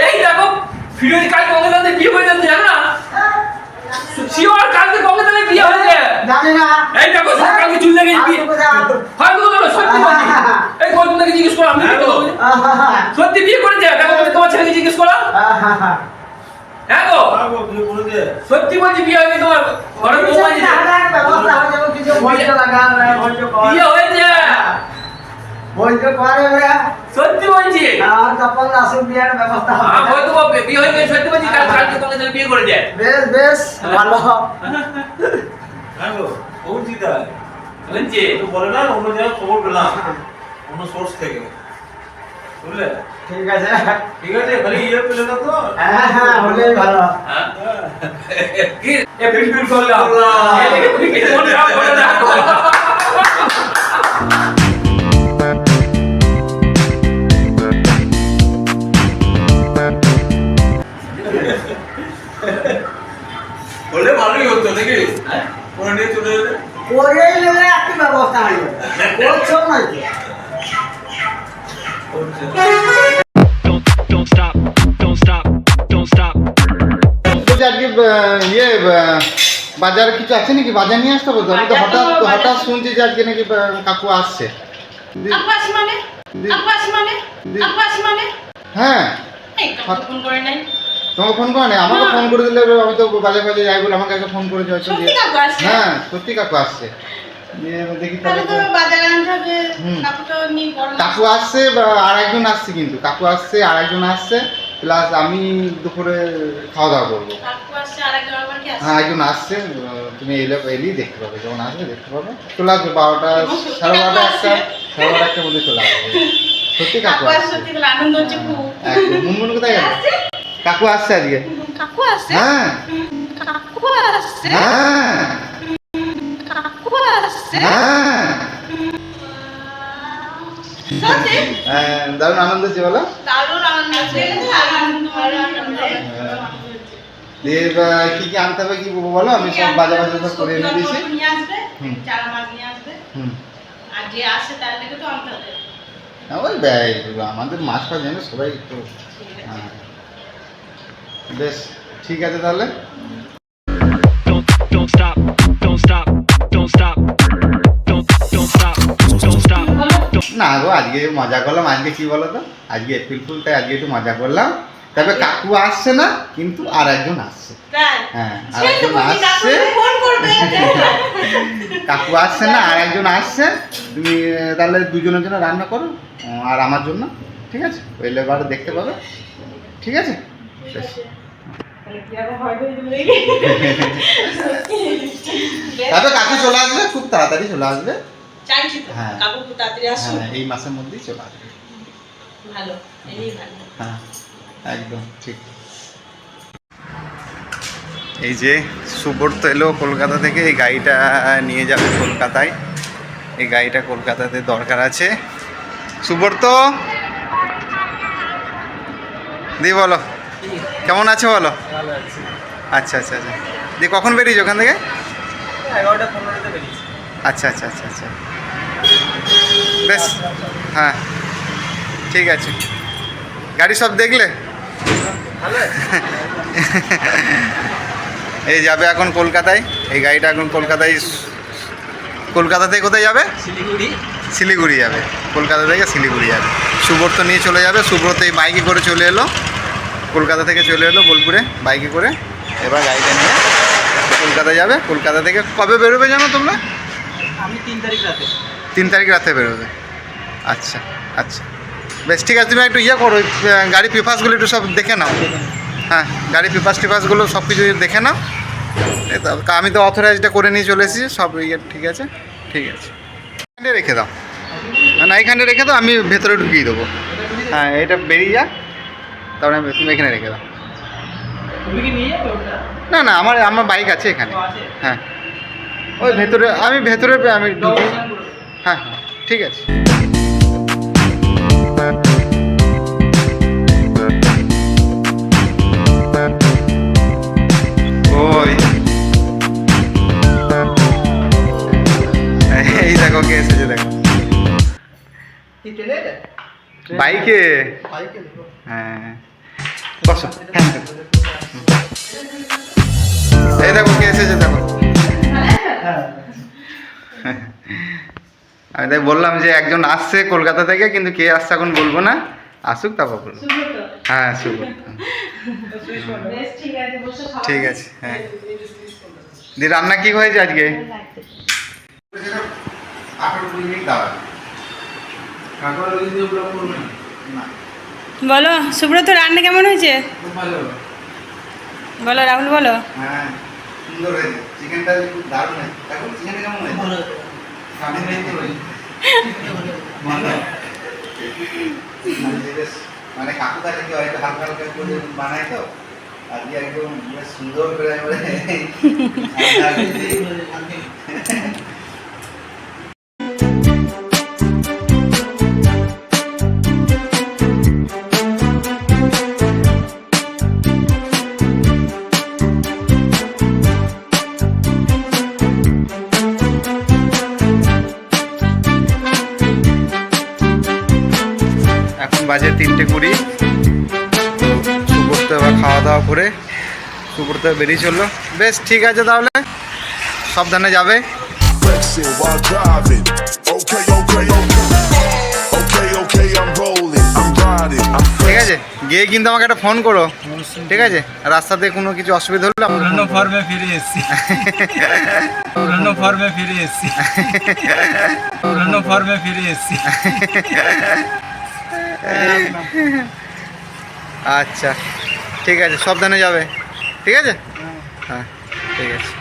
এই দেখো ফিরোজ কাল গঙ্গাদাতে বিয়ে হয়ে যাচ্ছে জানো না শিওর কালকে গঙ্গাদাতে বিয়ে হয়েছে জানি না এই দেখো কালকে চুল লেগে বিয়ে কোথায়? হয়তো বলো সত্যি বলছি এই গৌতমদাকে জিজ্ঞেস করো আমি? আহা, সত্যি বিয়ে করেছে দেখো তুমি তোমার ছেলেকে জিজ্ঞেস করো হ্যাঁ গো সত্যি বলছি বিয়ে হয়েছে তোমার ঘরে বউ আছে হয়ে। বিয়ে হয়েছে ভোজ্য করে ওরা, সত্যি বলছি? আর তখন আসুক বিয়ের ব্যবস্থা হবে। হ্যাঁ হয়তো বা বিয়ে হয়ে গেছে সত্যি বলছি কাল কালকে তোমার ছেলে বিয়ে করেছে বেশ বেশ ভালো। বলছি। বলে না অন্য জায়গায় খবর পেলাম অন্য সোর্স থেকে। বুঝলে? ঠিক আছে। ঠিক আছে খালি ইয়ে পেলে না তো? হ্যাঁ হ্যাঁ হলেই ভালো। হ্যাঁ। কি? এ বিলকুল করলাম। হলে ভালোই হতো নাকি? করে নিয়ে চলে যেতে? করেই নেবে একটি ব্যবস্থা হয়ে করছ নাকি Don't don't stop, don't stop, don't stop. আজকে ইয়ে আহ, কিছু আছে নাকি? বাজার নিয়ে আসতে বলতো আমি তো হঠাৎ হঠাৎ শুনছি যে আজকে নাকি কাকু আসছে। মানে? মানে? মানে? হ্যাঁ। ফোন করে নাই। তোমাকে ফোন করে না আমাকে ফোন করে দিলে আমি তো বাজার বাজারে যাই বলে আমাকে একটা ফোন যে- আসছে? হ্যাঁ সত্যি কাকু আসছে। কাকু আসছে আর একজন আসছে কিন্তু। কাকু আসছে আর একজন আসছে। প্লাস আমি দুপুরে খাওয়া দাওয়া করব। হ্যাঁ একজন আসছে। তুমি এলে এলেই দেখতে পাবে যখন আসবে দেখতে পাবে। চলে আসবে বারোটা সাড়ে বারোটা আসছে? একটা সাড়ে বারোটা একটার মধ্যে চলে আসবে। সত্যি কাকু আসছে মুনমুন কোথায় গেল? কাকু আসছে আজকে? কাকু আসছে? হ্যাঁ। কাকু আসছে? হ্যাঁ। কাকু আসছে? হ্যাঁ। হ্যাঁ, দারুণ আনন্দ হচ্ছে বলো। দারুণ আনন্দ কি কি আনতে হবে কি বলো? আমি সব বাজার বাজার সব করে এনে দিয়েছি। তো আমাদের মাছ ফাছ জানে সবাই একটু হ্যাঁ। বেশ ঠিক আছে তাহলে? না গো আজকে মজা করলাম আজকে কি বলো তো আজকে এপ্রিল ফুল তাই আজকে একটু মজা করলাম। তবে কাকু আসছে না কিন্তু আর একজন আসছে। হ্যাঁ আর একজন আসছে। কাকু আসছে না আর একজন আসছে। তুমি তাহলে দুজনের জন্য রান্না করো আর আমার জন্য ঠিক আছে? ওই লেবার দেখতে পাবে। ঠিক আছে? তবে কাকু চলে আসবে খুব তাড়াতাড়ি চলে আসবে। হ্যাঁ। হ্যাঁ এই মাসের মধ্যেই চলে আসবে। ভালো হ্যাঁ একদম ঠিক। এই যে সুব্রত এলো কলকাতা থেকে এই গাড়িটা নিয়ে যাবে কলকাতায়। এই গাড়িটা কলকাতাতে দরকার আছে। সুব্রত! দি বলো। কেমন আছে বলো? আচ্ছা আচ্ছা আচ্ছা। দিয়ে কখন বেরিয়েছো ওখান থেকে? বেরিয়েছি। আচ্ছা আচ্ছা আচ্ছা আচ্ছা। বেশ হ্যাঁ ঠিক আছে। গাড়ি সব দেখলে? এই যাবে এখন কলকাতায়। এই গাড়িটা এখন কলকাতায় কলকাতা থেকে কোথায় যাবে? শিলিগুড়ি। শিলিগুড়ি যাবে। কলকাতা থেকে শিলিগুড়ি যাবে। সুব্রত নিয়ে চলে যাবে। সুব্রত এই বাইকে করে চলে এলো। কলকাতা থেকে চলে এলো বোলপুরে বাইকে করে। এবার গাড়িটা নিয়ে কলকাতা যাবে। কলকাতা থেকে কবে বেরোবে জানো তোমরা? আমি তিন তারিখ রাতে। তিন তারিখ রাতে বেরোবে। আচ্ছা আচ্ছা। বেশ ঠিক আছে তুমি একটু ইয়ে করো গাড়ি পেপার্সগুলো একটু সব দেখে নাও। হ্যাঁ গাড়ি পেপার্স টিপার্সগুলো সব কিছু দেখে নাও। আমি তো অথরাইজটা করে নিয়ে চলে এসেছি সব ইয়ে ঠিক আছে? ঠিক আছে। রেখে দাও। না এখানে রেখে দাও আমি ভেতরে ঢুকিয়ে দেবো। হ্যাঁ এটা বেরিয়ে যাক তারপরে আমি- তুমি এখানে রেখে দাও। না না আমার আমার বাইক আছে এখানে। হ্যাঁ। ওই ভেতরে আমি ভেতরে আমি হ্যাঁ হ্যাঁ ঠিক আছে। ওই। এই দেখো কে এসেছে দেখো। বাইকে। হ্যাঁ। বসো হ্যাঁ। এই দেখো কে এসেছে দেখো। আমি তাই বললাম যে একজন আসছে কলকাতা থেকে কিন্তু কে আসছে এখন বলব না। আসুক তারপর বলব। হ্যাঁ শুভ ঠিক আছে বসে খাওয়া ঠিক আছে হ্যাঁ। দি রান্না কি হয়েছে আজকে? বলো সুব্রত রান্না কেমন হয়েছে? বলো রাহুল বলো। হ্যাঁ সুন্দর হয়েছে। চিকেনটা খুব দারুণ হয়েছে। কেমন হয়েছে? মানে মানে কাকু কাছে কি হয় একটু হালকা হালকা করে বানায় তো? আজকে একদম সুন্দর করে তিনটে কুড়ি। সুব্রত এবার খাওয়া দাওয়া করে সুব্রত বেরিয়ে চলল। বেশ ঠিক আছে তাহলে। সাবধানে যাবে। ঠিক আছে? গিয়ে কিন্তু আমাকে একটা ফোন করো। ঠিক আছে? রাস্তাতে কোনো কিছু অসুবিধা হলে করো। ফর্মে ফিরে এসেছি। পুরনো ফর্মে ফিরে এসেছি। পুরনো ফর্মে ফিরে এসেছি। আচ্ছা ঠিক আছে সাবধানে যাবে ঠিক আছে? হ্যাঁ ঠিক আছে।